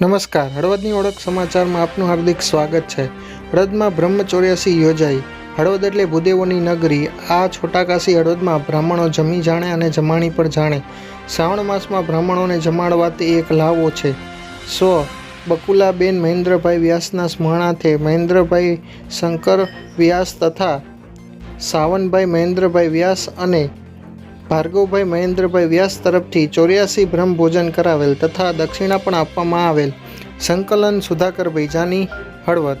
નમસ્કાર, હળવદની ઓળખ સમાચારમાં આપનું હાર્દિક સ્વાગત છે. હળવદમાં બ્રહ્મચોર્યાસી યોજાઈ. હળવદ એટલે ભૂદેવોની નગરી. આ છોટાકાશી હળવદમાં બ્રાહ્મણો જમી જાણે અને જમાણી પર જાણે. શ્રાવણ માસમાં બ્રાહ્મણોને જમાડવાથી એક લાવો છે. સો બકુલાબેન મહેન્દ્રભાઈ વ્યાસના સ્મરણાર્થે મહેન્દ્રભાઈ શંકર વ્યાસ તથા સાવનભાઈ મહેન્દ્રભાઈ વ્યાસ અને ભાર્ગવભાઈ મહેન્દ્રભાઈ વ્યાસ તરફથી ચોર્યાસી બ્રહ્મ ભોજન કરાવેલ તથા દક્ષિણા પણ આપવામાં આવેલ. સંકલન સુધાકરભાઈ જાની હળવદ.